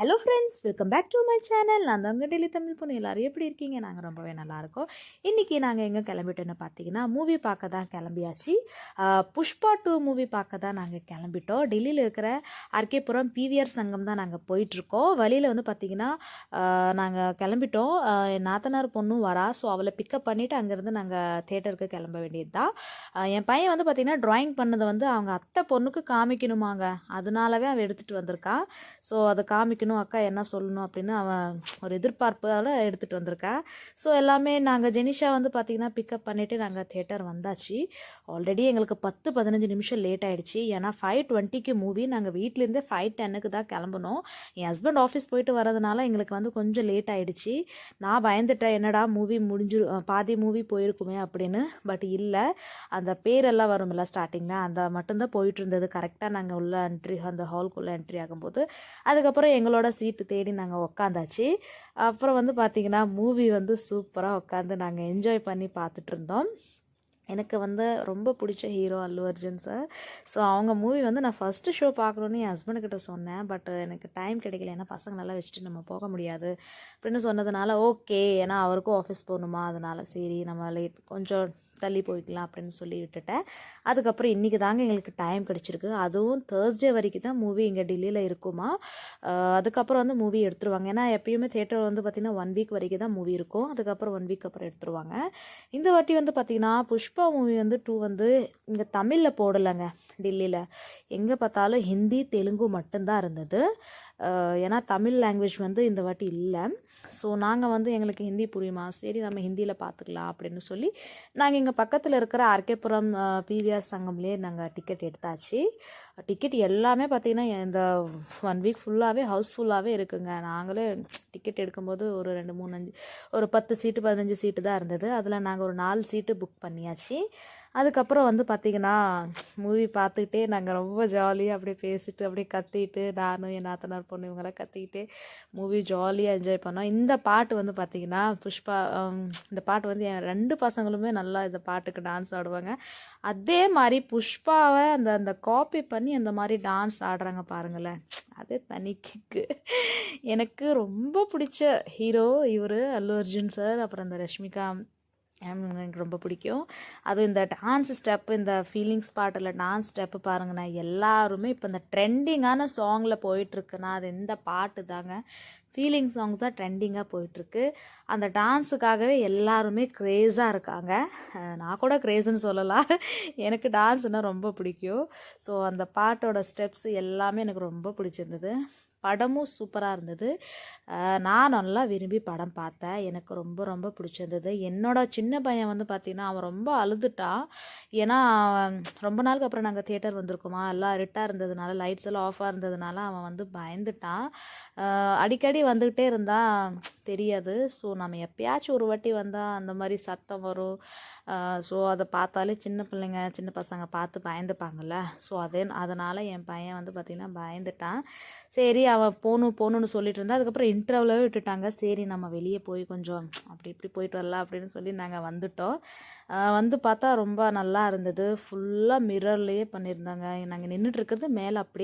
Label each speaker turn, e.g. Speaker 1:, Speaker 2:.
Speaker 1: Hello friends welcome back to my channel நான் தான் டெல்லி தமிழ் பொண்ணு. எல்லாரும் எப்படி இருக்கீங்க? நாங்கள் ரொம்பவே நல்லாயிருக்கோம் இன்றைக்கி நாங்கள் எங்கே கிளம்பிட்டோன்னு பார்த்தீங்கன்னா மூவி பார்க்க தான் கிளம்பியாச்சு. புஷ்பா டூ மூவி பார்க்க தான் நாங்கள் கிளம்பிட்டோம். டெல்லியில் இருக்கிற ஆர்கேபுரம் பிவிஆர் சங்கம் தான் நாங்கள் போயிட்டுருக்கோம். வழியில் வந்து பார்த்திங்கன்னா நாங்கள் கிளம்பிட்டோம். என் நாத்தனார் பொண்ணும் வரா. ஸோ அவளை பிக்கப் பண்ணிவிட்டு அங்கேருந்து நாங்கள் தேட்டருக்கு கிளம்ப வேண்டியது தான் என் பையன் வந்து பார்த்திங்கன்னா ட்ராயிங் பண்ணதை வந்து அவங்க அத்தை பொண்ணுக்கு காமிக்கணுமாங்க. அதனாலவே அவன் எடுத்துகிட்டு வந்திருக்கான் ஸோ அதை காமிக்கணும் அக்கா என்ன சொல்லணும் அப்படின்னு அவன் ஒரு எதிர்பார்ப்பால் எடுத்துகிட்டு வந்திருக்கா. ஸோ எல்லாமே நாங்கள் ஜெனிஷா வந்து பார்த்திங்கன்னா பிக்கப் பண்ணிவிட்டு நாங்கள் தேட்டர் வந்தாச்சு. ஆல்ரெடி எங்களுக்கு பத்து பதினஞ்சு நிமிஷம் லேட் ஆகிடுச்சு ஏன்னா ஃபைவ் டுவெண்ட்டிக்கு மூவி நாங்கள் வீட்டிலேருந்தே ஃபைவ் டென்னுக்கு தான் கிளம்பணும் என் ஹஸ்பண்ட் ஆஃபீஸ் போயிட்டு வரதுனால எங்களுக்கு வந்து கொஞ்சம் லேட் ஆகிடுச்சு நான் பயந்துட்டேன் என்னடா மூவி முடிஞ்சு பாதி மூவி போயிருக்குமே அப்படின்னு. பட் இல்லை அந்த பேரெல்லாம் வரும்ல ஸ்டார்டிங்கில் அந்த மட்டும்தான் போயிட்டு இருந்தது. கரெக்டாக நாங்கள் உள்ள என்ட்ரி அந்த ஹால்குள்ளே என்ட்ரி ஆகும்போது. அதுக்கப்புறம் எங்களோட சீட்டு தேடி நாங்கள் உக்காந்தாச்சு. அப்புறம் வந்து பார்த்திங்கன்னா மூவி வந்து சூப்பராக உட்காந்து நாங்கள் என்ஜாய் பண்ணி பார்த்துட்டு இருந்தோம். எனக்கு வந்து ரொம்ப பிடிச்ச hero Allu Arjun sir so அவங்க மூவி வந்து நான் ஃபஸ்ட்டு ஷோ பார்க்கணுன்னு என் ஹஸ்பண்டுக்கிட்ட சொன்னேன். பட் எனக்கு டைம் கிடைக்கல. ஏன்னா பசங்களெல்லாம் வச்சுட்டு நம்ம போக முடியாது. அப்படின்னு சொன்னதுனால ஓகே ஏன்னா அவருக்கும் ஆஃபீஸ் போகணுமா? அதனால சரி நம்ம லேட் கொஞ்சம் தள்ளி போய்க்கலாம் அப்படின்னு சொல்லி விட்டுட்டேன். அதுக்கப்புறம் இன்றைக்கி தாங்க எங்களுக்கு டைம் கிடச்சிருக்கு. அதுவும் தேர்ஸ்டே வரைக்கும் தான் மூவி இங்கே டெல்லியில் இருக்குமா? அதுக்கப்புறம் வந்து மூவி எடுத்துருவாங்க. ஏன்னா எப்பயுமே தேட்டர் வந்து பார்த்திங்கன்னா ஒன் வீக் வரைக்கும் தான் மூவி இருக்கும். அதுக்கப்புறம் ஒன் வீக் அப்புறம் எடுத்துருவாங்க. இந்த வாட்டி வந்து பார்த்திங்கன்னா புஷ்பா மூவி வந்து டூ வந்து இங்கே தமிழில் போடலைங்க டெல்லியில் எங்கே பார்த்தாலும் ஹிந்தி தெலுங்கு மட்டும்தான் இருந்தது. ஏன்னா தமிழ் லாங்குவேஜ் வந்து இந்த வாட்டி இல்லை. ஸோ நாங்கள் வந்து எங்களுக்கு ஹிந்தி புரியுமா? சரி நம்ம ஹிந்தியில் பார்த்துக்கலாம் அப்படின்னு சொல்லி நாங்கள் இங்கே பக்கத்தில் இருக்கிற ஆர்கேபுரம் பிவிஆர் சங்கம்லேயே நாங்கள் டிக்கெட் எடுத்தாச்சு. டிக்கெட் எல்லாமே பார்த்திங்கன்னா இந்த ஒன் வீக் ஃபுல்லாகவே ஹவுஸ்ஃபுல்லாகவே இருக்குங்க. நாங்களே டிக்கெட் எடுக்கும்போது ஒரு ரெண்டு மூணு அஞ்சு ஒரு பத்து சீட்டு பதினஞ்சு சீட்டு தான் இருந்தது. அதில் நாங்கள் ஒரு நாலு சீட்டு புக் பண்ணியாச்சு. அதுக்கப்புறம் வந்து பார்த்திங்கன்னா மூவி பார்த்துக்கிட்டே நாங்கள் ரொம்ப ஜாலியாக அப்படியே பேசிட்டு அப்படியே கத்திட்டு நானும் என் நாத்தனார் பொண்ணு இவங்களாம் கத்திக்கிட்டே மூவி ஜாலியாக என்ஜாய் பண்ணோம். இந்த பாட்டு வந்து பார்த்திங்கன்னா புஷ்பா இந்த பாட்டு வந்து என் ரெண்டு பசங்களுமே நல்லா இந்த பாட்டுக்கு டான்ஸ் ஆடுவாங்க. அதே மாதிரி புஷ்பாவை அந்த அந்த காப்பி பண்ணி அந்த மாதிரி டான்ஸ் ஆடுறாங்க பாருங்களேன். அது தனி கிக்கு எனக்கு ரொம்ப பிடிச்ச ஹீரோ இவர் அல்லு அர்ஜுன் சார் அப்புறம் இந்த ரஷ்மிகா எனக்கு ரொம்ப பிடிக்கும். அதுவும் இந்த டான்ஸ் ஸ்டெப்பு இந்த ஃபீலிங்ஸ் பாட்டில் டான்ஸ் ஸ்டெப்பு பாருங்கண்ணா எல்லாருமே இப்போ இந்த ட்ரெண்டிங்கான சாங்கில் போயிட்டுருக்குன்னா அது எந்த பாட்டு தாங்க ஃபீலிங் சாங் தான் ட்ரெண்டிங்காக போயிட்டுருக்கு. அந்த டான்ஸுக்காகவே எல்லாருமே க்ரேஸாக இருக்காங்க. நான் கூட க்ரேஸுன்னு சொல்லலாம். எனக்கு டான்ஸ்னால் ரொம்ப பிடிக்கும். ஸோ அந்த பாட்டோட ஸ்டெப்ஸ் எல்லாமே எனக்கு ரொம்ப பிடிச்சிருந்தது. படமும் சூப்பராக இருந்தது. நான் நல்லா விரும்பி படம் பார்த்தேன். எனக்கு ரொம்ப ரொம்ப பிடிச்சிருந்தது. என்னோட சின்ன பையன் வந்து பார்த்திங்கன்னா அவன் ரொம்ப அழுதுட்டான். ஏன்னா ரொம்ப நாளுக்கு அப்புறம் நாங்கள் தியேட்டர் வந்திருக்கோமா? எல்லாம் இருட்டாக இருந்ததுனால லைட்ஸ் எல்லாம் ஆஃபாக இருந்ததுனால அவன் வந்து பயந்துட்டான். அடிக்கடி வந்துக்கிட்டே இருந்தால் தெரியாது. ஸோ நம்ம எப்பயாச்சும் ஒரு வாட்டி வந்தால் அந்த மாதிரி சத்தம் வரும். ஸோ அதை பார்த்தாலே சின்ன பிள்ளைங்க சின்ன பசங்க பார்த்து பயந்துப்பாங்கள்ல ஸோ அதே அதனால் என் பையன் வந்து பார்த்திங்கன்னா பயந்துட்டான். சரி அவன் போகணும் போகணுன்னு சொல்லிட்டு இருந்தா அதுக்கப்புறம் இன்டர்வலாகவே விட்டுட்டாங்க. சரி நம்ம வெளியே போய் கொஞ்சம் அப்படி இப்படி போயிட்டு வரலாம் அப்படின்னு சொல்லி நாங்கள் வந்துட்டோம். வந்து பார்த்தா ரொம்ப நல்லா இருந்தது. ஃபுல்லாக மிரர்லேயே பண்ணியிருந்தாங்க. நாங்கள் நின்றுட்டு இருக்கிறது மேலே அப்படியே